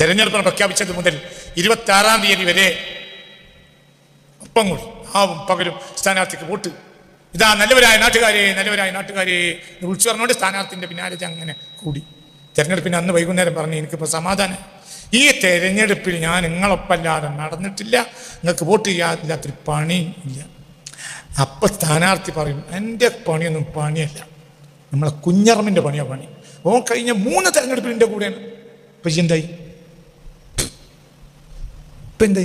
തെരഞ്ഞെടുപ്പ് പ്രഖ്യാപിച്ചത് മുതൽ ഇരുപത്തി ആറാം തീയതി വരെ ഒപ്പം ആവും പകലും സ്ഥാനാർത്ഥിക്ക് വോട്ട്. ഇതാ നല്ലവരായ നാട്ടുകാരെ നല്ലവരായ നാട്ടുകാരെ വിളിച്ചു പറഞ്ഞുകൊണ്ട് സ്ഥാനാർത്ഥിന്റെ പിന്നാലെ അങ്ങനെ കൂടി. തെരഞ്ഞെടുപ്പിന് അന്ന് വൈകുന്നേരം പറഞ്ഞു എനിക്കിപ്പോൾ സമാധാനം. ഈ തെരഞ്ഞെടുപ്പിൽ ഞാൻ നിങ്ങളൊപ്പല്ലാതെ നടന്നിട്ടില്ല. നിങ്ങൾക്ക് വോട്ട് ചെയ്യാതില്ലാത്തൊരു പണി ഇല്ല. അപ്പൊ സ്ഥാനാർത്ഥി പറയും എന്റെ പണിയൊന്നും പണിയല്ല. നമ്മളെ കുഞ്ഞറമ്മിന്റെ പണിയാ പണി. ഓ കഴിഞ്ഞ മൂന്ന് തെരഞ്ഞെടുപ്പിൽ എന്റെ കൂടെയാണ്. ഇപ്പൊ എന്തായി? ഇപ്പൊ എന്തേ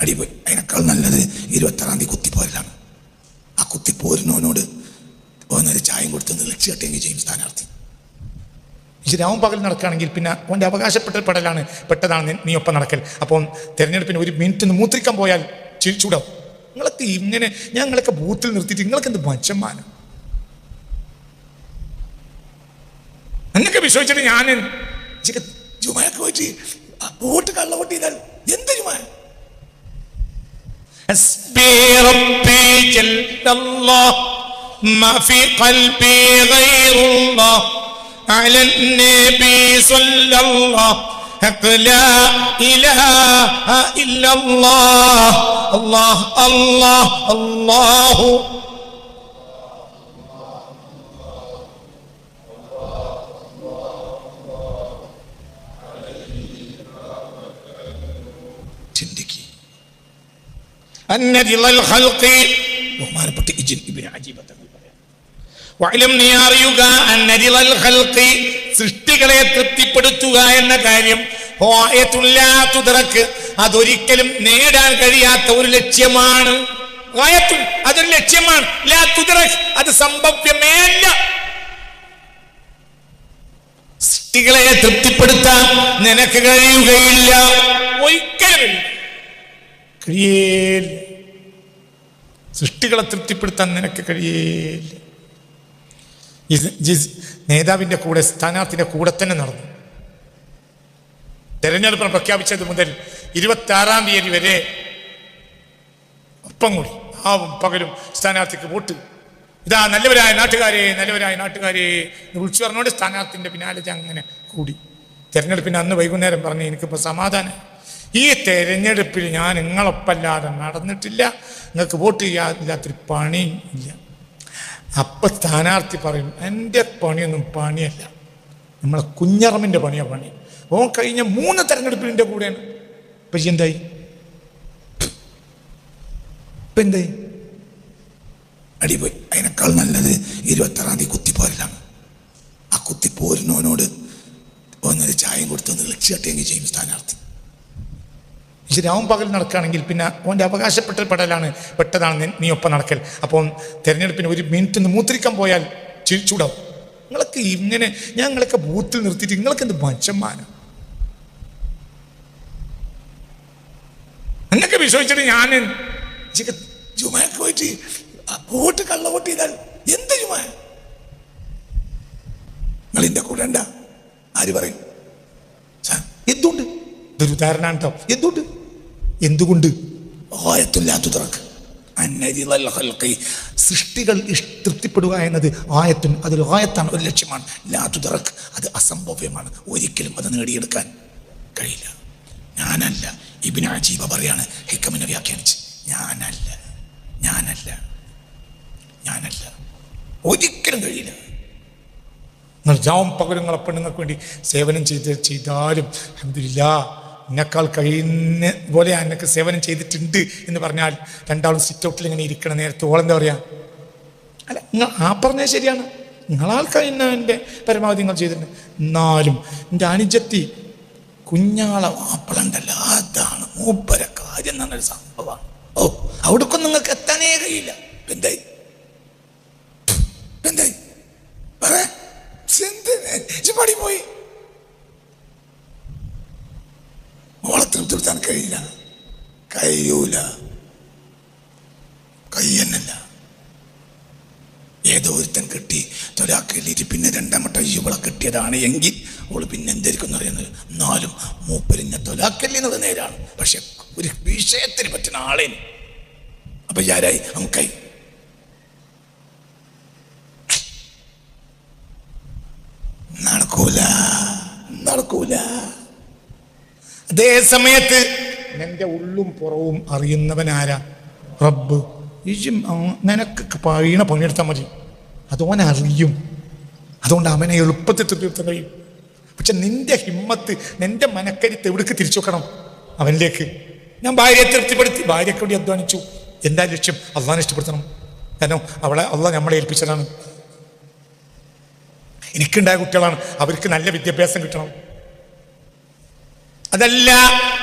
അടിപോയി അതിനേക്കാൾ നല്ലത് ഇരുപത്താറാം തീയതി കുത്തിപ്പോരലാണ്. ആ കുത്തിപ്പോരിനോനോട് ഓനൊരു ചായം കൊടുത്ത് ലക്ഷ്യട്ടെങ്കിൽ ചെയ്യും സ്ഥാനാർത്ഥി. രാവും പകൽ നടക്കുകയാണെങ്കിൽ പിന്നെ അവന്റെ അവകാശപ്പെട്ട പെടലാണ് പെട്ടതാണ് നീ- ഒപ്പം നടക്കൽ. അപ്പം തിരഞ്ഞെടുപ്പിന് ഒരു മിനിറ്റ് ഒന്ന് മൂത്രിക്കാൻ പോയാൽ ചിരിച്ചൂടാവും നിങ്ങളൊക്കെ ഇങ്ങനെ ഞങ്ങളൊക്കെ ബൂത്തിൽ നിർത്തിയിട്ട് നിങ്ങൾക്ക് എന്ത് മച്ചന്മാനം എന്നൊക്കെ വിശ്വസിച്ചിട്ട് ഞാൻ ജുമയൊക്കെ പോയിട്ട് വോട്ട് കള്ള വോട്ട് ചെയ്താൽ എന്ത് ജുമ حسبي ربي جل الله ما في قلبي غير الله على النبي صلى الله حق لا إله إلا الله الله الله الله ചിന്തിക്ക് ബഹുമാനപ്പെട്ട സൃഷ്ടികളെ തൃപ്തിപ്പെടുത്തുക എന്ന കാര്യം അതൊരിക്കലും നേടാൻ കഴിയാത്ത ഒരു ലക്ഷ്യമാണ്. അതൊരു ലക്ഷ്യമാണ്. അത് സംഭവ്യമേ സൃഷ്ടികളെ തൃപ്തിപ്പെടുത്താൻ നിനക്ക് കഴിയുകയില്ല. ഒരിക്കലും. കഴിയേല്ല സൃഷ്ടികളെ തൃപ്തിപ്പെടുത്താൻ നിനക്ക് കഴിയേൽ ജിസ് നേതാവിന്റെ കൂടെ സ്ഥാനാർത്ഥിന്റെ കൂടെ തന്നെ നടന്നു. തെരഞ്ഞെടുപ്പ് പ്രഖ്യാപിച്ചത് മുതൽ ഇരുപത്തി ആറാം തീയതി വരെ ഒപ്പം കൂടി ആവും പകലും സ്ഥാനാർത്ഥിക്ക് വോട്ട്. ഇതാ നല്ലവരായ നാട്ടുകാരെ നല്ലവരായ നാട്ടുകാരെ വിളിച്ചു പറഞ്ഞോണ്ട് സ്ഥാനാർത്ഥിന്റെ പിന്നാലെ അങ്ങനെ കൂടി. തെരഞ്ഞെടുപ്പിന് അന്ന് വൈകുന്നേരം പറഞ്ഞു എനിക്കിപ്പോൾ സമാധാനം. ഈ തെരഞ്ഞെടുപ്പിൽ ഞാൻ നിങ്ങളൊപ്പല്ലാതെ നടന്നിട്ടില്ല. നിങ്ങൾക്ക് വോട്ട് ചെയ്യാതില്ലാത്തൊരു പണിയും ഇല്ല. അപ്പൊ സ്ഥാനാർത്ഥി പറയും എന്റെ പണിയൊന്നും പണിയല്ല. നമ്മളെ കുഞ്ഞറമ്മിന്റെ പണിയാ പണി. ഓ കഴിഞ്ഞ മൂന്ന് തെരഞ്ഞെടുപ്പിൽ എന്റെ കൂടെയാണ്. ഇപ്പൊ എന്തായി? ഇപ്പൊ എന്തായി? അടിപോയി അതിനേക്കാൾ നല്ലത് ഇരുപത്താറാം തീയതി കുത്തിപ്പോരലാണ്. ആ കുത്തിപ്പോരുന്നവനോട് ഒന്നൊരു ചായം കൊടുത്ത് ലക്ഷ്യട്ടെങ്കിൽ ചെയ്യും സ്ഥാനാർത്ഥി രാവും പകൽ നടക്കുകയാണെങ്കിൽ പിന്നെ അവന്റെ അവകാശപ്പെട്ട പെടലാണ് പെട്ടതാണ് നീ- ഒപ്പം നടക്കൽ. അപ്പം തിരഞ്ഞെടുപ്പിന് ഒരു മിനിറ്റ് മൂത്രിക്കാൻ പോയാൽ ചിരിച്ചൂടാവും നിങ്ങളൊക്കെ ഇങ്ങനെ ഞങ്ങളൊക്കെ ബൂത്തിൽ നിർത്തിയിട്ട് നിങ്ങൾക്ക് എന്ത് മനുഷ്യന്മാരാണ് എന്നൊക്കെ വിശ്വസിച്ചിട്ട് ഞാൻ ജുമയൊക്കെ പോയിട്ട് വോട്ട് കള്ള വോട്ട് ചെയ്താൽ എന്ത് ജുമ? നിങ്ങളിന്റെ കൂടെ ഉണ്ടാ. ആര് പറയും? എന്തുകൊണ്ട് ഇതൊരു ഉദാഹരണമാണ് കേട്ടോ എന്തുകൊണ്ട് എന്തുകൊണ്ട്? ഗായത്തുല്ലാത്തു തുറക്ക്. ഖൽഖി. സൃഷ്ടികൾ തൃപ്തിപ്പെടുക എന്നത് ആയത്തും അതൊരു ആയത്താണ് ഒരു ലക്ഷ്യമാണ്. ലാത്തു തുറക്ക്. അത് അസംഭവ്യമാണ്. ഒരിക്കലും അത് നേടിയെടുക്കാൻ കഴിയില്ല. ഞാനല്ല. ഇബിൻ അജീബ പറയാണ് ഹിക്കമിനെ വ്യാഖ്യാനിച്ച്. ഞാനല്ല. ഞാനല്ല. ഞാനല്ല. ഒരിക്കലും കഴിയില്ല. നിങ്ങൾ ജാവും പകലും നിങ്ങളെ പെണ്ണുങ്ങൾക്ക് വേണ്ടി സേവനം ചെയ്ത് ചെയ്താലും അഹമ്മദില്ല എന്നെക്കാൾ കഴിയുന്ന പോലെ ഞാൻ എന്നൊക്കെ സേവനം ചെയ്തിട്ടുണ്ട് എന്ന് പറഞ്ഞാൽ രണ്ടാളും സിറ്റ് ഔട്ടിൽ ഇങ്ങനെ ഇരിക്കണം നേരത്തെ ഓളെന്താ പറയാ? അല്ല നിങ്ങൾ ആ പറഞ്ഞത് ശരിയാണ്. നിങ്ങളാൽ കഴിയുന്ന എന്റെ പരമാവധി നിങ്ങൾ ചെയ്തിട്ടുണ്ട്. എന്നാലും എന്റെ അനുജത്തി കുഞ്ഞാളെ വാപ്പിളണ്ടല്ല. അതാണ് മൂപ്പര കാര്യം എന്നൊരു സംഭവമാണ്. ഓ അവിടേക്കൊന്നും നിങ്ങൾക്ക് എത്താനേ കഴിയില്ല. എന്തായി? എന്തായി? പറ. പോയി. മോളെ തൃപ്തിപ്പെടുത്താൻ കഴിയില്ല. കഴിയൂല. കയ്യന്നല്ല. ഏതോ ഒരുത്തൻ കിട്ടി തൊലാക്കല്ലിട്ട് പിന്നെ രണ്ടാമത്തെ ഇവളെ കിട്ടിയതാണ് എങ്കിൽ അവൾ പിന്നെ എന്തായിരിക്കും അറിയുന്നത്? എന്നാലും മൂപ്പരിഞ്ഞ തൊലാക്കല്ലി എന്നുള്ള നേരാണ്. പക്ഷെ ഒരു വിഷയത്തിന് പറ്റുന്ന ആളേന്. അപ്പൊ ആരായി നമുക്കായി. നടക്കൂല. നടക്കൂല. അതേ സമയത്ത് നിന്റെ ഉള്ളും പുറവും അറിയുന്നവനാരാ? റബ്ബ്. ഇജും നിനക്ക് പഴീണ പണിയെടുത്താൽ മതി. അതോൻ അറിയും. അതുകൊണ്ട് അവനെ എളുപ്പത്തിൽ തൃപ്തിപ്പെടുത്താൻ കഴിയും. പക്ഷെ നിന്റെ ഹിമ്മത്ത് നിന്റെ മനക്കരുത്ത് എവിടേക്ക് തിരിച്ചു വെക്കണം? അവനിലേക്ക്. ഞാൻ ഭാര്യയെ തൃപ്തിപ്പെടുത്തി ഭാര്യയ്ക്ക് വേണ്ടി അധ്വാനിച്ചു. എന്താ ലക്ഷ്യം? അള്ളാഹിനെ ഇഷ്ടപ്പെടുത്തണം. കാരണം അവളെ അള്ളാഹ് നമ്മളെ ഏൽപ്പിച്ചതാണ്. എനിക്കുണ്ടായ കുട്ടികളാണ്. അവർക്ക് നല്ല വിദ്യാഭ്യാസം കിട്ടണം. അതല്ല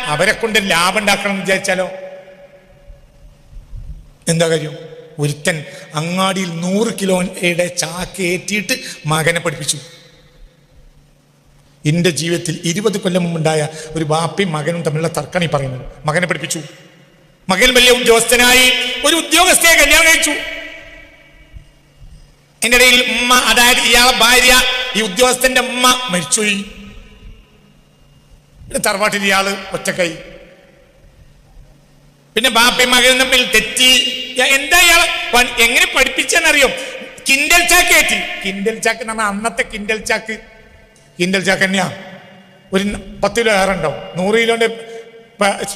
അവരെ കൊണ്ട് ലാഭം ഉണ്ടാക്കണം എന്ന് വിചാരിച്ചാലോ? എന്താ കാര്യം? ഒരുത്തൻ അങ്ങാടിയിൽ നൂറ് കിലോയുടെ ചാക്ക് ഏറ്റിയിട്ട് മകനെ പഠിപ്പിച്ചു. എന്റെ ജീവിതത്തിൽ ഇരുപത് കൊല്ലം മുമ്പുണ്ടായ ഒരു ബാപ്പയും മകനും തമ്മിലുള്ള തർക്കണി പറയുന്നു പറയുന്നത്. മകനെ പഠിപ്പിച്ചു. മകൻ വലിയ ഉദ്യോഗസ്ഥനായി ഒരു ഉദ്യോഗസ്ഥയെ കല്യാണം കഴിച്ചു. എന്റെ ഇടയിൽ ഉമ്മ അതായത് ഇയാളെ ഭാര്യ ഈ ഉദ്യോഗസ്ഥന്റെ ഉമ്മ പിന്നെ തറവാട്ടിൽ ഇയാൾ ഒറ്റക്കൈ. പിന്നെ ബാപ്പി മകൻ തമ്മിൽ തെറ്റി. എന്താ ഇയാൾ? എങ്ങനെ പഠിപ്പിച്ചെന്നറിയോ? കിൻഡൽ ചാക്ക് ഏറ്റി. കിൻഡൽ ചാക്ക് എന്ന് പറഞ്ഞാൽ അന്നത്തെ കിൻഡൽ ചാക്ക്. കിൻഡൽ ചാക്ക് തന്നെയാ. ഒരു പത്ത് കിലോ ഏറെ ഉണ്ടാവും. നൂറ് കിലോന്റെ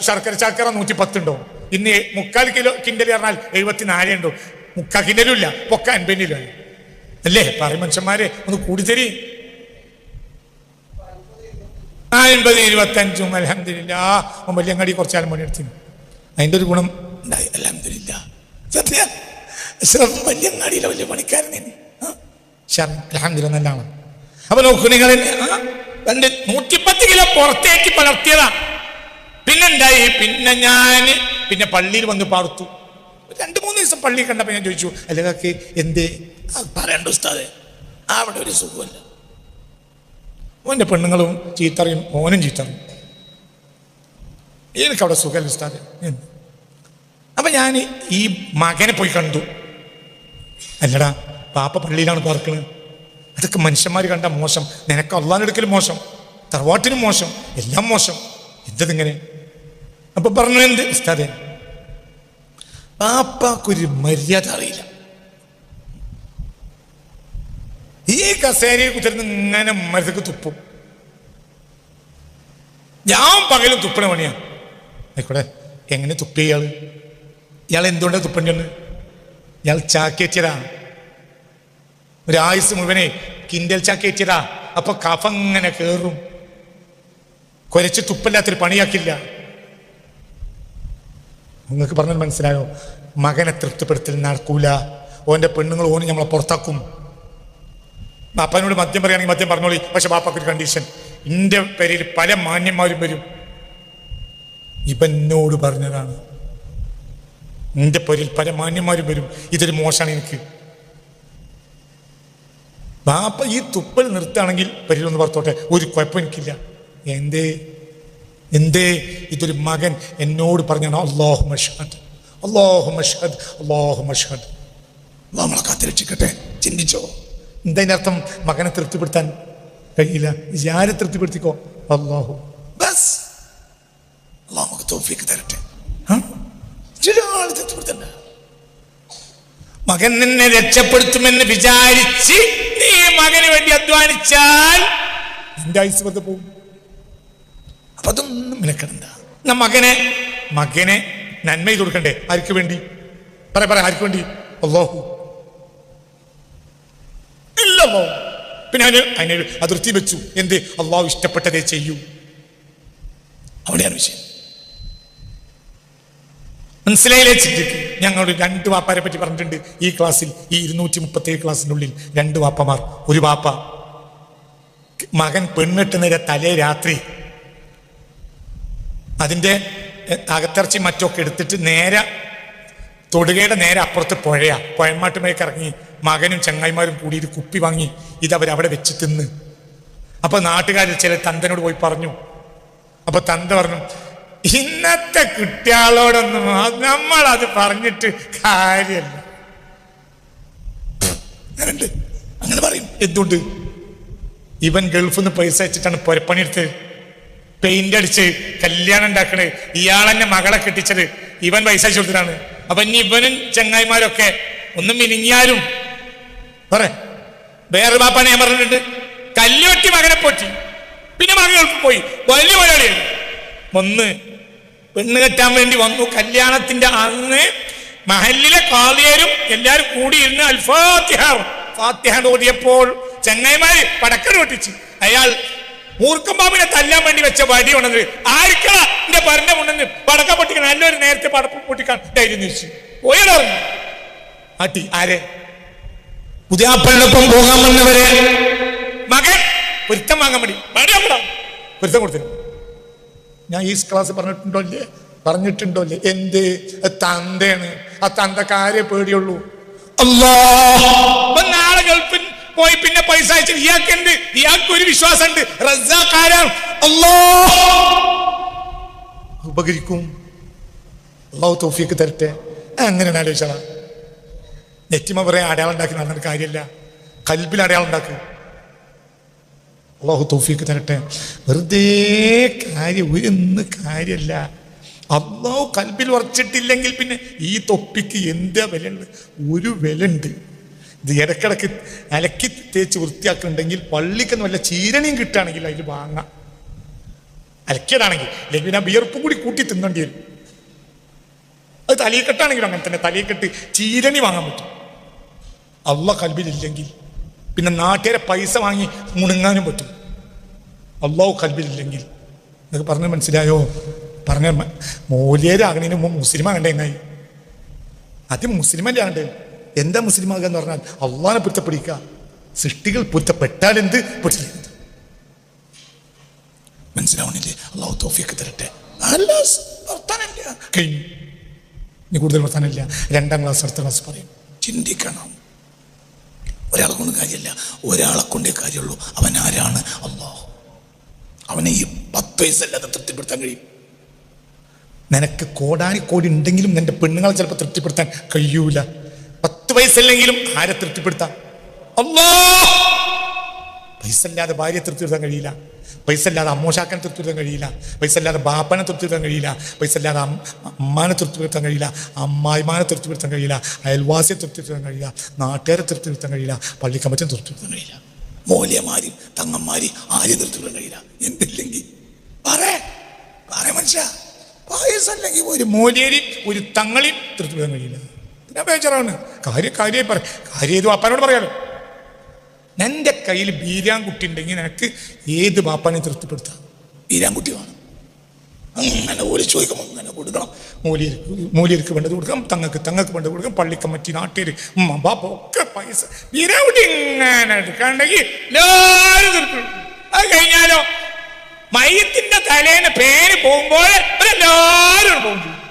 ശർക്കര ചാക്കറ നൂറ്റി പത്തുണ്ടോ ഇന്ന് എ- മുക്കാൽ കിലോ കിൻഡൽ പറഞ്ഞാൽ എഴുപത്തിനാല് ഉണ്ടോ മുക്കാൽ കിൻഡലും ഇല്ല പൊക്ക അൻപതിലോ അല്ലേ? പറയും മനുഷ്യന്മാരെ ഒന്ന് കൂടി അൻപത് ഇരുപത്തഞ്ചും അലഹമില്ല വലിയങ്ങാടി കുറച്ചാലും പണിയെടുത്തു അതിന്റെ ഒരു ഗുണം ഉണ്ടായി അലഹമില്ല സത്യ വലിയങ്ങാടിയിലെ വലിയ പണിക്കാരനെ അലഹമില്ല നല്ലതാണ് അപ്പൊ നോക്കൂ നിങ്ങൾ രണ്ട് നൂറ്റിപ്പത്ത് കിലോ പുറത്തേക്ക് പലർത്തിയതാ പിന്നെന്തായി? പിന്നെ ഞാൻ പിന്നെ പള്ളിയിൽ വന്ന് പാർത്തു. രണ്ട് മൂന്ന് ദിവസം പള്ളി കണ്ടപ്പോൾ ഞാൻ ചോദിച്ചു അല്ലെങ്കിൽ എന്ത്? പറയണ്ട ഉസ്താദേ. അവിടെ ഒരു സുഖമല്ല ഓന്റെ പെണ്ണുങ്ങളും ചീത്തറിയും ഓനും ചീത്തറിയും. എനിക്കവിടെ സുഖമല്ല ഉസ്താദ്. അപ്പൊ ഞാൻ ഈ മകനെ പോയി കണ്ടു. അല്ലടാ പാപ്പ പള്ളിയിലാണ് പാർക്കണത് അതൊക്കെ മനുഷ്യന്മാർ കണ്ട മോശം. നിനക്ക് അള്ളാനെടുക്കലും മോശം. തറവാട്ടിനും മോശം. എല്ലാം മോശം. എന്തതിങ്ങനെ? അപ്പൊ പറഞ്ഞു എന്ത് ഉസ്താദേ? പാപ്പാക്കൊരു മര്യാദ അറിയില്ല ഈ കസേരയിൽ കുത്തിരുന്ന് ഇങ്ങനെ മരത്തേക്ക് തുപ്പും. ഞാൻ പകലും തുപ്പണ പണിയാ. ആയിക്കോട്ടെ എങ്ങനെ തുപ്പി ഇയാൾ? ഇയാൾ എന്തുകൊണ്ടാണ് തുപ്പണ്ടെന്ന് ഇയാൾ ചാക്കേറ്റിയതാ. ഒരു ആയുസ് മുഴുവനെ കിൻഡൽ ചാക്കേറ്റിയതാ. അപ്പൊ കഫ ഇങ്ങനെ കേറും. കുരച്ച് തുപ്പല്ലാത്തൊരു പണിയാക്കില്ല. നിങ്ങൾക്ക് പറഞ്ഞാൽ മനസ്സിലായോ? മകനെ തൃപ്തിപ്പെടുത്തൽ നടക്കൂല. ഓന്റെ പെണ്ണുങ്ങൾ ഓന് നമ്മളെ പുറത്താക്കും. ബാപ്പാനോട് മദ്യം പറയുകയാണെങ്കിൽ മദ്യം പറഞ്ഞോളി. പക്ഷെ ബാപ്പക്കൊരു കണ്ടീഷൻ എന്റെ പേരിൽ പല മാന്യന്മാരും വരും. ഇവനോട് പറഞ്ഞതാണ്. എന്റെ പേരിൽ പല മാന്യന്മാരും വരും. ഇതൊരു മോശമാണ് എനിക്ക്. ബാപ്പ ഈ തുപ്പൽ നിർത്തുകയാണെങ്കിൽ പേരിലൊന്ന് പുറത്തോട്ടെ ഒരു കുഴപ്പം എനിക്കില്ല. എന്തേ? എന്തേ? ഇതൊരു മകൻ എന്നോട് പറഞ്ഞാണ് അള്ളാഹു മഷാദ് അള്ളാഹു മഷാദ് അള്ളാഹു മഷാദ് നമ്മളെ കാത്തിരക്ഷിക്കട്ടെ. ചിന്തിച്ചോ? എന്താ അർത്ഥം മകനെ തൃപ്തിപ്പെടുത്താൻ കഴിയില്ല. ആരെ തൃപ്തിപ്പെടുത്തിക്കോ? അള്ളാഹു ബസ്. അള്ളാഹു തോഫിക്ക് തരട്ടെ. മകൻ നിന്നെ രക്ഷപ്പെടുത്തുമെന്ന് വിചാരിച്ച് നീ മകന് വേണ്ടി അധ്വാനിച്ചാൽ നിന്റെ ആയുസ് വന്നു പോകും. അപ്പൊ അതൊന്നും നിനക്കിടണ്ട എന്നാ മകനെ മകനെ നന്മ കൊടുക്കണ്ടേ? ആർക്ക് വേണ്ടി? പറ പറ ആർക്ക് വേണ്ടി? അള്ളാഹു ഇല്ലല്ലോ. പിന്നെ അതിന് അതിനൊരു അതിർത്തി വെച്ചു. എന്ത്? അള്ളാഹു ഇഷ്ടപ്പെട്ടതേ ചെയ്യൂ. അവിടെയാണ് വിഷയം. മനസ്സിലായില്ലേ ചിന്തിക്ക്? ഞങ്ങൾ രണ്ട് വാപ്പാരെ പറ്റി പറഞ്ഞിട്ടുണ്ട്. ഈ ക്ലാസ്സിൽ ഈ ഇരുന്നൂറ്റി മുപ്പത്തി ഏഴ് ക്ലാസ്സിനുള്ളിൽ രണ്ട് വാപ്പമാർ. ഒരു വാപ്പ മകൻ പെണ്ണിട്ടുന്നതിന്റെ തലേ രാത്രി. അതിന്റെ അകത്തിറച്ചി മറ്റൊക്കെ എടുത്തിട്ട് നേരെ തൊടുകയുടെ നേരെ അപ്പുറത്ത് പുഴയാ. പുഴമാട്ടുമേക്ക് ഇറങ്ങി. മകനും ചങ്ങായിമാരും കൂടി ഒരു കുപ്പി വാങ്ങി ഇതവരവിടെ വെച്ച് തിന്ന്. അപ്പൊ നാട്ടുകാരിൽ ചില തന്തനോട് പോയി പറഞ്ഞു. അപ്പൊ തന്ത പറഞ്ഞു ഇന്നത്തെ കുട്ടികളോടൊന്നും നമ്മൾ അത് പറഞ്ഞിട്ട് കാര്യമല്ല. അങ്ങനെ പറയും. എന്തുകൊണ്ട് ഇവൻ ഗൾഫിൽ നിന്ന് പൈസ അയച്ചിട്ടാണ് പുരപ്പണിയെടുത്ത് പെയിന്റ് അടിച്ച് കല്യാണം ഉണ്ടാക്കണത് ഇയാളെന്നെ മകളെ കെട്ടിച്ചത്. ഇവൻ പൈസ അയച്ചു കൊടുത്തിട്ടാണ്. അപ്പൊ ഇനി ഇവനും ചങ്ങായിമാരൊക്കെ ഒന്നും മിനിഞ്ഞാലും പറ. വേറെ ബാപ്പാണ് ഞാൻ പറഞ്ഞിട്ടുണ്ട്. കല്ലുവെട്ടി മകനെ പൊട്ടി പിന്നെ മകൻ പോയി. വലിയ മലയാളിയാണ് വന്ന് പെണ്ണ് കെട്ടാൻ വേണ്ടി വന്നു. കല്യാണത്തിന്റെ അന്ന് മഹലിലെ കാതിയരും എല്ലാരും കൂടിയിരുന്ന് അൽഫാത്തിഹ ഫാത്തിഹ ഓതിയപ്പോൾ ചെങ്ങൈമാര് പടക്കൻ പൊട്ടിച്ച് അയാൾ മൂർക്കമ്പാമ്പിനെ തല്ലാൻ വേണ്ടി വെച്ച വടി ഉണ്ടെന്ന് ആർക്കാ എന്റെ ഭരണം ഉണ്ടെന്ന് പടക്കം പൊട്ടിക്കാൻ? നല്ലൊരു നേരത്തെ പടക്കം പൊട്ടിക്കാൻ ധൈര്യം തിരിച്ചു. പോയടർന്നു ആട്ടി ആരെ? പുതിയാപ്പളിനൊപ്പം പോകാൻ വന്നവരെ. മകൻ പൊരുത്തം വാങ്ങാൻ വേണ്ടി. പൊരുത്തം കൊടുത്തു ഞാൻ ഈ ക്ലാസ് പറഞ്ഞിട്ടുണ്ടോ അല്ലേ പറഞ്ഞിട്ടുണ്ടോ അല്ലേ എന്ത് തന്തയാണ്. ആ തന്തക്കാരെ പേടിയുള്ളൂ. അല്ലാ നാളെ ഗൾഫിൽ പോയി പിന്നെ പൈസ അയച്ചു ഇയാൾക്ക് ഇയാൾക്ക് ഒരു വിശ്വാസം ഉണ്ട് റസാക്കാരാണ് അല്ലാ ഉപകരിക്കും. അള്ളാഹു തോഫിക്ക് തരട്ടെ. അങ്ങനെ ആലോചിച്ചാ നെറ്റിമ പറയാൻ അടയാളം ഉണ്ടാക്കി നടന്നിട്ട് കാര്യമില്ല. കൽബിൽ അടയാളം ഉണ്ടാക്കുക അള്ളാഹു തൗഫീക്ക് തരട്ടെ. വെറുതെ കാര്യം ഒരൊന്നും കാര്യമല്ല. അള്ളാഹു കൽബിൽ ഉറച്ചിട്ടില്ലെങ്കിൽ പിന്നെ ഈ തൊപ്പിക്ക് എന്താ വിലയുണ്ട്? ഒരു വിലയുണ്ട്. ഇത് ഇടക്കിടക്ക് അലക്കി തേച്ച് വൃത്തിയാക്കുന്നുണ്ടെങ്കിൽ പള്ളിക്കൊന്നും വല്ല ചീരണിയും കിട്ടുകയാണെങ്കിൽ അതിൽ വാങ്ങാം. അലക്കിയതാണെങ്കിൽ. അല്ലെങ്കിൽ പിന്നെ വിയർപ്പും കൂടി കൂട്ടി തിന്നേണ്ടി വരും. അത് തലയിൽ കെട്ടാണെങ്കിലും അങ്ങനെ തന്നെ. തലയിൽ കെട്ട് ചീരണി വാങ്ങാൻ പറ്റും. അള്ള കൽബിലില്ലെങ്കിൽ പിന്നെ നാട്ടുകാരെ പൈസ വാങ്ങി മുണുങ്ങാനും പറ്റും. അള്ളാഹു കൽബിലില്ലെങ്കിൽ. എന്നൊക്കെ പറഞ്ഞ് മനസ്സിലായോ? പറഞ്ഞ മൂല്യരാകണതിന് മുമ്പ് മുസ്ലിം ആകണ്ടേ എന്നായി ആദ്യം മുസ്ലിമല്ലേ ആകണ്ടേ? എന്താ മുസ്ലിം ആകുക എന്ന് പറഞ്ഞാൽ അള്ളാഹിനെ പൊരുത്തപ്പെടിക്കുക സൃഷ്ടികൾ പൊരുത്തപ്പെട്ടാൽ എന്ത്? എന്ത് മനസ്സിലാവണില്ലേ? അള്ളാഹു തോഫിയൊക്കെ തരട്ടെ. അല്ല വർത്താനില്ല. കഴിഞ്ഞു ഇനി കൂടുതൽ വർത്താനില്ല. രണ്ടാം ക്ലാസ് അടുത്ത ക്ലാസ് പറയും. ചിന്തിക്കണം. ഒരാളെ കൊണ്ട് കാര്യമില്ല. ഒരാളെ കൊണ്ടേ കാര്യമുള്ളൂ. അവൻ ആരാണ്? അള്ളാഹു അവനെ ഈ പത്ത് വയസ്സല്ലാതെ തൃപ്തിപ്പെടുത്താൻ കഴിയും. നിനക്ക് കോടാനിക്കോടി ഉണ്ടെങ്കിലും നിന്റെ പെണ്ണുങ്ങളെ ചിലപ്പോൾ തൃപ്തിപ്പെടുത്താൻ കഴിയൂല. പത്ത് വയസ്സല്ലെങ്കിലും ആരെ തൃപ്തിപ്പെടുത്താം? അല്ലാ പൈസ ഇല്ലാതെ ഭാര്യയെ വരുത്താൻ കഴിയില്ല പൈസ ഇല്ലാതെ അമ്മോശാക്കനെ തൃപ്തി വരുത്താൻ കഴിയില്ല പൈസ ഇല്ലാതെ ബാപ്പനെ തൃപ്തി വരുത്താൻ കഴിയില്ല പൈസ ഇല്ലാതെ അമ്മ- അമ്മാനെ വരുത്താൻ കഴിയില്ല അമ്മായിമാനെ തൃപ്തി വരുത്താൻ കഴിയില്ല അയൽവാസിയെ തൃപ്തി വരുത്താൻ കഴിയില്ല നാട്ടുകാരെ തൃപ്തി വരുത്താൻ കഴിയില്ല പള്ളിക്കമ്പറ്റം തൃപ്തി വരുത്താൻ കഴിയില്ല മൂല്യമാരും തങ്ങന്മാരി ആരും വരുത്താൻ കഴിയില്ല എന്തില്ലെങ്കിൽ പറേ പറ മനുഷ്യ പൈസ അല്ലെങ്കിൽ ഒരു മൂല്യരി ഒരു തങ്ങളിൽ തൃപ്തി വരുത്താൻ കഴിയില്ല പിന്നെ ബേജാറാണ് കാര്യം കാര്യമായി പറ കാര്യം ഏത് അപ്പനോട് പറയാലോ എന്റെ കയ്യിൽ ബീരാൻകുട്ടി ഉണ്ടെങ്കിൽ നിനക്ക് ഏത് ബാപ്പാനെ തൃപ്തിപ്പെടുത്താം? ബീരാൻകുട്ടി വേണം. അങ്ങനെ ഓലി ചോദിക്കുമ്പോൾ അങ്ങനെ കൊടുക്കണം. മൂലിയർക്ക് മൂലിയർക്ക് വേണ്ടത് കൊടുക്കാം. തങ്ങൾക്ക് തങ്ങൾക്ക് വേണ്ടത് കൊടുക്കാം. പള്ളിക്കമ്മറ്റി നാട്ടുകാർ ഉമ്മ ബാപ്പ ഒക്കെ പൈസ. ബീരാൻകുട്ടി ഇങ്ങനെ എടുക്കാണ്ടെങ്കിൽ എല്ലാവരും തൃപ്തിപ്പെടുത്തും അത് കഴിഞ്ഞാലോ? മയത്തിന്റെ തലേന്ന് പേര് പോകുമ്പോൾ എല്ലാവരും പോകും.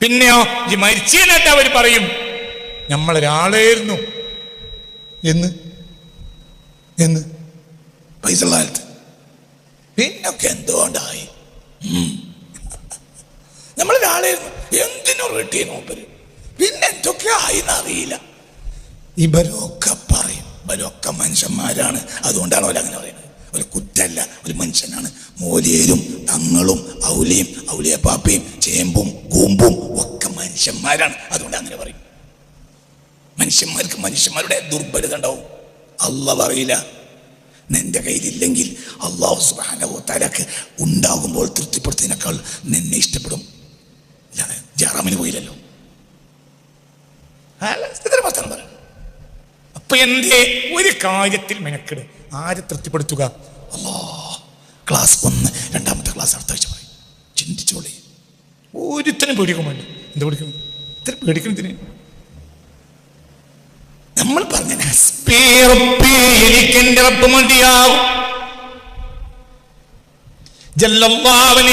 പിന്നെയോ? ഈ മരിച്ചതിനായിട്ട് അവർ പറയും നമ്മളൊരാളായിരുന്നു. എന്ന്? എന്ന്? പൈസ കാലത്ത്. പിന്നൊക്കെ എന്തുകൊണ്ടായി? നമ്മളൊരാളായിരുന്നു. എന്തിനു റെട്ടി നോപ്പര് പിന്നെ എന്തൊക്കെ ആയി എന്നറിയില്ല ഇവരൊക്കെ പറയും. ഇവരൊക്കെ മനുഷ്യന്മാരാണ്. അതുകൊണ്ടാണ് അവർ അങ്ങനെ പറയുന്നത്. ഒരു കുറ്റല്ല ഒരു മനുഷ്യനാണ്. മോലിയരും തങ്ങളും ഔലിയും ഔലിയ പാപ്പയും ചേമ്പും കൂമ്പും ഒക്കെ മനുഷ്യന്മാരാണ്. അതുകൊണ്ട് അങ്ങനെ പറയും. മനുഷ്യന്മാർക്ക് മനുഷ്യന്മാരുടെ ദുർബലത ഉണ്ടാവും. അല്ല പറയില്ല. നിന്റെ കയ്യിലില്ലെങ്കിൽ അള്ളാഹു സുബാനവോ തലക്ക് ഉണ്ടാകുമ്പോൾ തൃപ്തിപ്പെടുത്തതിനേക്കാൾ നിന്നെ ഇഷ്ടപ്പെടും. ജാറാമിന് പോയില്ലല്ലോ. അപ്പൊ എന്തേ? ഒരു കാര്യത്തിൽ മെനക്കെട്. ആരെ തൃപ്തിപ്പെടുത്തുക? അല്ലോ ക്ലാസ് ഒന്ന് രണ്ടാമത്തെ ക്ലാസ് അടുത്ത ആഴ്ച പറയും. ചിന്തിച്ചോളി. ഒരുത്തനും പേടിക്കും വേണ്ട എന്ത് പേടിക്കും ഇത്ര നമ്മൾ പറഞ്ഞ എനിക്ക്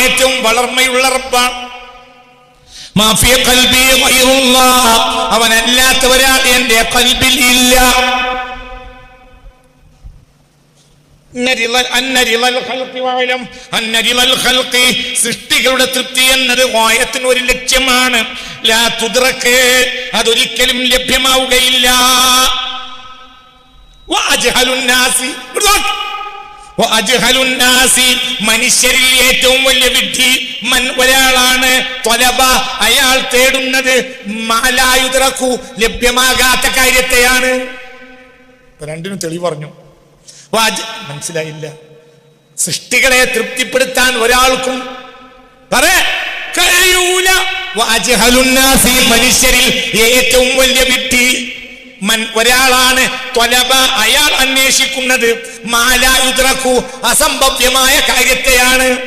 ഏറ്റവും വളർമ്മയുള്ള റബ്ബാണ്. മാഫിയ കൽബി. അവനല്ലാത്തവരാൾ എന്റെ കൽബിൽ ഇല്ല സൃഷ്ടികളുടെ തൃപ്തി എന്നത് വായത്തിന് ഒരു ലക്ഷ്യമാണ്. ലാ തുദ്റക്ക് അതൊരിക്കലും ലഭ്യമാവുകയില്ല. മനുഷ്യരിൽ ഏറ്റവും വലിയ വിഡ്ഢി മൻ ഒരാളാണ് ത്വലബ അയാൾ തേടുന്നത് മാലായുദ്റക്കു ലഭ്യമാകാത്ത കാര്യത്തെയാണ്. രണ്ടിനും തെളിവ് പറഞ്ഞു മനസ്സിലായില്ല. സൃഷ്ടികളെ തൃപ്തിപ്പെടുത്താൻ ഒരാൾക്കും പറയൂല മനുഷ്യരിൽ ഏറ്റവും വലിയ വിട്ടി മൻ ഒരാളാണ്. ത്വലബ അയാൾ അന്വേഷിക്കുന്നത്. മാലായുദ്രക്കു അസംഭവ്യമായ കാര്യത്തെയാണ്.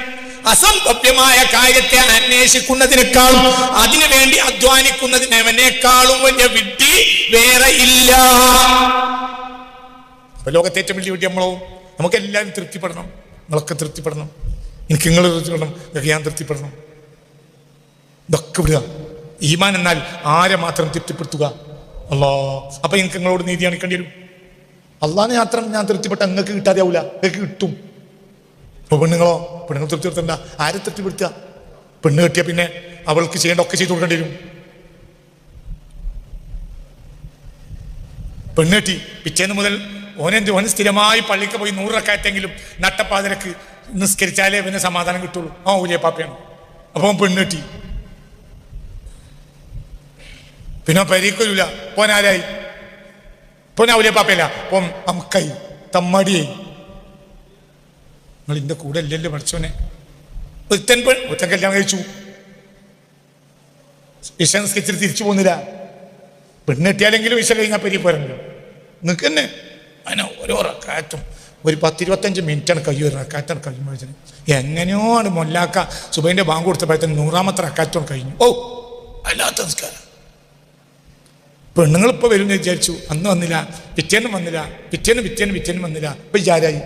അസംഭവ്യമായ കാര്യത്തെ അന്വേഷിക്കുന്നതിനേക്കാളും അതിനുവേണ്ടി അധ്വാനിക്കുന്നതിനവനേക്കാളും വലിയ വിഡ്ഢി വേറെ ഇല്ല. അപ്പൊ ലോകത്തെ ഏറ്റവും വലിയ വിഡ്ഢി നമ്മളോ നമുക്ക് എല്ലാവരും തൃപ്തിപ്പെടണം. നിങ്ങളൊക്കെ തൃപ്തിപ്പെടണം. എനിക്ക് നിങ്ങൾ തൃപ്തിപ്പെടണം. നിങ്ങൾക്ക് ഞാൻ തൃപ്തിപ്പെടണം. ഇതൊക്കെ വിടുക. ഈമാൻ എന്നാൽ ആരെ മാത്രം തൃപ്തിപ്പെടുത്തുക? അല്ലോ അപ്പൊ എനിക്ക് നിങ്ങളോട് നീതി കാണിക്കേണ്ടി വരും. അള്ളാഹിനെ മാത്രം ഞാൻ തൃപ്തിപ്പെട്ട നിങ്ങൾക്ക് കിട്ടാതെ ആവൂല നിങ്ങൾക്ക് കിട്ടും. അപ്പൊ പെണ്ണുങ്ങളോ? പെണ്ണുങ്ങൾ തൃപ്തിപ്പെടുത്തണ്ട. ആരെ തൃപ്തിപ്പെടുത്തുക? പെണ്ണ് കെട്ടിയ പിന്നെ അവൾക്ക് ചെയ്യേണ്ട ഒക്കെ ചെയ്തു കൊടുക്കേണ്ടി വരും. പെണ്ണ് കെട്ടി പിറ്റേന്ന് മുതൽ ഓനെന്ത് ഓന് സ്ഥിരമായി പള്ളിക്ക് പോയി നൂറക്കാറ്റെങ്കിലും നട്ടപ്പാതിരക്ക് നിസ്കരിച്ചാലേ പിന്നെ സമാധാനം കിട്ടുള്ളൂ. ആ ഊലിയ പാപ്പയാണ്. അപ്പൊ അവൻ പെണ്ണ് പിന്നെ പരിക്കൊല്ല പോനാരായി പോനാ ഊലിയ പാപ്പയല്ല. പോം അമക്കായി തമ്മടിയായി നിങ്ങൾ ഇന്റെ കൂടെ അല്ലല്ലോ പഠിച്ചോനെ ഒരുത്തൻ പെൺ ഒരുത്തൻ കല്യാണം കഴിച്ചു. വിഷ നിസ്കരിച്ചിട്ട് തിരിച്ചു പോകുന്നില്ല പെണ്ണെട്ടിയാലെങ്കിലും വിഷ കഴിഞ്ഞാൽ പെരി പോരല്ലോ. നിങ്ങൾക്ക് തന്നെ അതിനെ ഓരോ റക്കാറ്റും ഒരു പത്തിരുപത്തഞ്ച് മിനിറ്റാണ് കഴിയും റക്കാറ്റാണ് കഴിയുമ്പോഴത്തേന് എങ്ങനെയോ ആണ് മൊല്ലാക്ക സുബൈന്റെ ബാങ്ക് കൊടുത്തപ്പോഴത്തേന് നൂറാമത്തെ റക്കാറ്റോട് കഴിഞ്ഞു. ഓ അല്ലാത്ത നിസ്കാരം. പെണ്ണുങ്ങൾ ഇപ്പോൾ വരും എന്ന് വിചാരിച്ചു. അന്ന് വന്നില്ല പിറ്റേന്നും വന്നില്ല പിറ്റേന്ന് പിറ്റേന്ന് പിറ്റേന്ന് വന്നില്ല. ഇപ്പം ജാരായി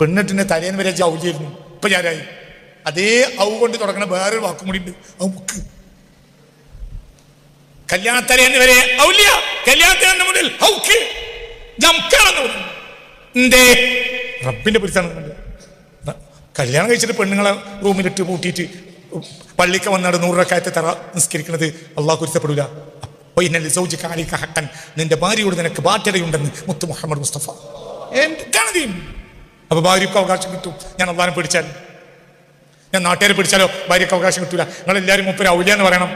പെണ്ണിട്ടിന്റെ തലേന്ന് വരെ ഔലിയായിരുന്നു ഇപ്പം ജാരായി അതേ ഔ കൊണ്ട് തുടങ്ങണ വേറൊരു വാക്കും കൂടി ഉണ്ട്. ഔക്ക് കല്യാണത്തലേന്ന് വരെ ഔലിയ കല്യാണത്തിന് മുന്നിൽ ഔക്ക്. റബ്ബിന്റെ പിടിച്ചാണ് കല്യാണം കഴിച്ചിട്ട് പെണ്ണുങ്ങളെ റൂമിലിട്ട് പൂട്ടിയിട്ട് പള്ളിക്ക് വന്നാട് നൂറക്കായത്തെ തറ നിസ്കരിക്കുന്നത് അള്ളാഹ് കുരുത്തപ്പെടൂല. അപ്പൊ ഇന്നലെ സൗജിക്ക് അലിക്ക ഹക്കൻ നിന്റെ ഭാര്യയോട് നിനക്ക് ബാധ്യതയുണ്ടെന്ന് മുത്തു മുഹമ്മദ് മുസ്തഫ. എന്താണ് അപ്പൊ ഭാര്യക്ക് അവകാശം കിട്ടും. ഞാൻ അള്ളാഹിനെ പിടിച്ചാൽ. ഞാൻ നാട്ടുകാരെ പിടിച്ചാലോ ഭാര്യക്ക് അവകാശം കിട്ടൂല? നിങ്ങൾ എല്ലാവരും മുപ്പര് പറയണം.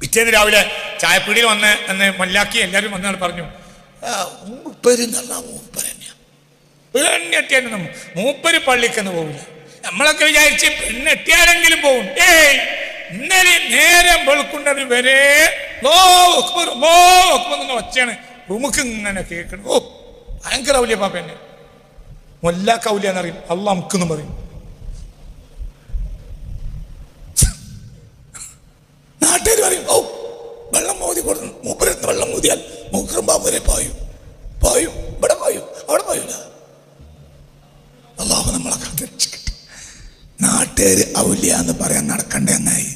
പിറ്റേന്ന് രാവിലെ ചായപ്പീടിയിൽ വന്ന് എന്ന് മല്ലാക്കി എല്ലാവരും വന്നാണ് പറഞ്ഞു മൂപ്പര് നല്ല മൂപ്പര്. പെണ്ണെട്ടിയാലും മൂപ്പര് പള്ളിക്കെന്ന് പോകില്ല നമ്മളൊക്കെ വിചാരിച്ച് പെണ്ണെട്ടിയാരെങ്കിലും പോകും ഏയ് ഇന്നലെ നേരം വെളുക്കുന്നത് വരെ ലോ എന്ന ഒച്ചയാണ്. റൂമുക്ക് ഇങ്ങനെ കേൾക്കണം. ഓ ഭയങ്കര ഔലിയ പാപ്പ എന്നെ. മൊല്ലാ കൗലിയ എന്നറിയും അള്ള അമുക്കെന്നും പറയും. നാട്ടുകാർ പറയും ഓ വെള്ളം മോതി കൊടുത്തു. മൂപ്പരത്ത് വെള്ളം മോതിയാൽ മൂക്കറും ബാബുരെ പായും. പായും. ഇവിടെ പായും. അവിടെ പായൂല അള്ളാഹു നമ്മളെ കാത്തിരക്ഷിക്കട്ടെ നാട്ടുകാർ ഔല്യ എന്ന് പറയാൻ നടക്കണ്ട എന്നായി.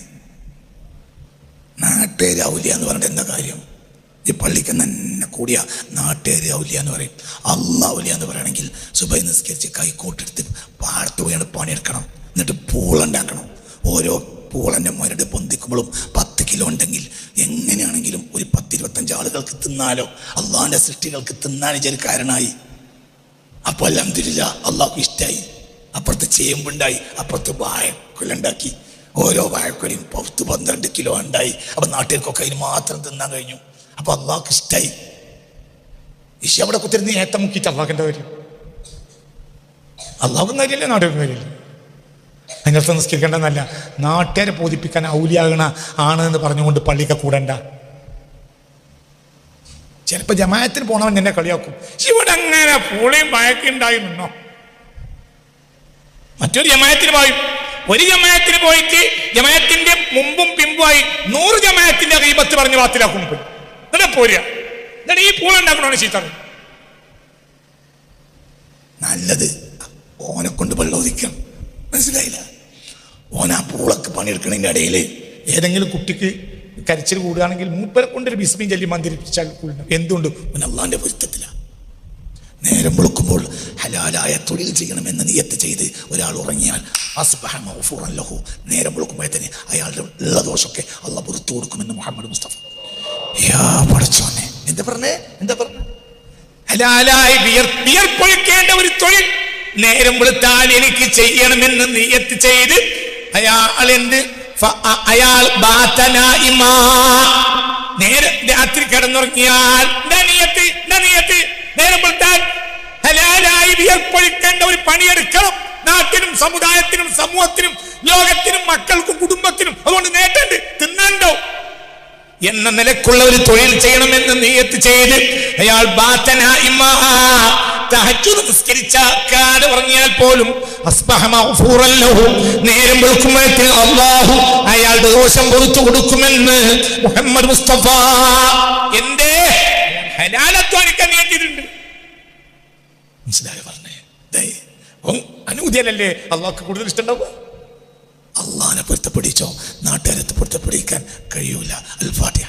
നാട്ടുകാർ ഔല്യ എന്ന് പറഞ്ഞിട്ട് എന്താ കാര്യം? ഈ പള്ളിക്ക് തന്നെ കൂടിയ നാട്ടുകാർ ഔല്യ എന്ന് പറയും. അള്ള ഔലിയ എന്ന് പറയുകയാണെങ്കിൽ സുബൈ നിസ്കരിച്ച് കൈക്കോട്ടെടുത്ത് പാടത്ത് പോയാണ് പണിയെടുക്കണം. എന്നിട്ട് പൂളുണ്ടാക്കണം ഓരോ പൂളന്റെ മുരട് പൊന്തിക്കുമ്പോഴും പത്ത് കിലോ ഉണ്ടെങ്കിൽ എങ്ങനെയാണെങ്കിലും ഒരു പത്തിരുപത്തഞ്ച് ആളുകൾക്ക് തിന്നാലോ. അള്ളാഹിന്റെ സൃഷ്ടികൾക്ക് തിന്നാൻ ഇതൊരു കാരണമായി അപ്പോൾ എല്ലാം തിരില്ല അള്ളാഹു ഇഷ്ടമായി അപ്പുറത്ത് ചേമ്പുണ്ടായി അപ്പുറത്ത് വാഴക്കുലുണ്ടാക്കി ഓരോ വാഴക്കുലയും പത്ത് പന്ത്രണ്ട് കിലോ ഉണ്ടായി. അപ്പം നാട്ടുകാർക്കൊക്കെ അതിന് മാത്രം തിന്നാൻ കഴിഞ്ഞു. അപ്പൊ അള്ളാഹ്ക്ക് ഇഷ്ടമായി ഇഷ അവിടെ കുത്തിരുന്ന് ഏത്തം മുക്കിയിട്ട് അള്ളാഹിന്റെ കാര്യം? അള്ളാഹും കാര്യമില്ല നാട്ടുകാർക്കും കാര്യമില്ല. അതിനർത്ഥം നിസ്കരിക്കേണ്ടെന്നല്ല നാട്ടുകാരെ ബോധിപ്പിക്കാൻ ഔലിയാകണ ആണ് എന്ന് പറഞ്ഞുകൊണ്ട് പള്ളിക്ക് കൂടണ്ട. ചിലപ്പോൾ ജമായത്തിന് പോണവൻ എന്നെ കളിയാക്കും. ഇവിടെ അങ്ങനെ പൂളിയും ഉണ്ടായി നിന്നോ? മറ്റൊരു ജമായത്തിന് പോയി. ഒരു ജമായത്തിന് പോയിട്ട് ജമായത്തിന്റെ മുമ്പും പിമ്പുമായി നൂറ് ജമായത്തിന്റെ കൈപത്ത് പറഞ്ഞ് വാത്തിലാക്കും പോയി. എന്നിട്ട് പോരുക. എന്നിട്ട് ഈ പൂളുണ്ടാക്കണോ ചീത്ത നല്ലത്. ഓനെ കൊണ്ട് വെള്ളം ഒതിക്കണം മനസ്സിലായില്ല? ഓൻ ആ പൂളക്ക് പണിയെടുക്കണതിന്റെ ഇടയിൽ ഏതെങ്കിലും കുട്ടിക്ക് കരച്ചിൽ കൂടുകയാണെങ്കിൽ മൂപ്പരെ കൊണ്ടൊരു ബിസ്മി ചൊല്ലി മന്ദിരിപ്പിച്ചാൽ കൂടുന്നു എന്തുകൊണ്ട് അവൻ അള്ളാന്റെ പൊരുത്തത്തിലാണ് നേരം വെളുക്കുമ്പോൾ ഹലാലായ തൊഴിൽ ചെയ്യണമെന്ന് നിയത്ത് ചെയ്ത് ഒരാൾ ഉറങ്ങിയാൽ അസ്ബഹ മഗ്ഫൂറൻ ലഹു. നേരം വെളുക്കുമ്പോഴത്തേന് അയാളുടെ ഉള്ള ദോഷമൊക്കെ അള്ള പുറത്തു കൊടുക്കുമെന്ന് മുഹമ്മദ് മുസ്തഫ. യാ പഠിച്ചോനെ എന്താ പറഞ്ഞേ? എന്താ പറഞ്ഞു? ഹലാലായി വിയർ വിയർപ്പൊഴുക്കേണ്ട ഒരു തൊഴിൽ നേരം വെളുത്താൽ എനിക്ക് ചെയ്യണമെന്ന് നിയത്ത് ചെയ്ത് അയാൾ എന്ത് അയാൾ. നേരെ രാത്രി കിടന്നുറങ്ങിയാൽ ഒരു പണിയെടുക്കണം. നാട്ടിനും ഹലാലായി സമുദായത്തിനും സമൂഹത്തിനും ലോകത്തിനും മക്കൾക്കും കുടുംബത്തിനും അതുകൊണ്ട് നേട്ടണ്ട്. തിന്നണ്ടോ? എന്ന നിലക്കുള്ള ഒരു തൊഴിൽ ചെയ്യണമെന്ന് നീയത്ത് ചെയ്ത് അയാൾ ബാത്തന തഹജ്ജുദ് പറഞ്ഞാൽ പോലും നേരം വെളുക്കുമ്പോഴത്തേക്ക് അള്ളാഹു അയാളുടെ ദോഷം പൊറത്തു കൊടുക്കുമെന്ന് മുഹമ്മദ് മുസ്തഫ എന്തേ? ഹലാലത്വാനിക്കാൻ അള്ളാഹ്ക്ക് കൂടുതൽ ഇഷ്ടമുണ്ടാവുക? അള്ളാഹിനെ പൊരുത്തപ്പെടിച്ചോ? നാട്ടുകാരെ പൊരുത്തപ്പെടിക്കാൻ കഴിയൂല. അൽ ഫാത്തിഹ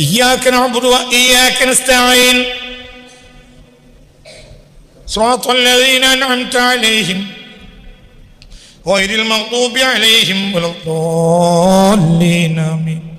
إياك نعبد وإياك نستعين. صراط الذين أنعمت عليهم غير المغضوب عليهم ولا الضالين. آمين.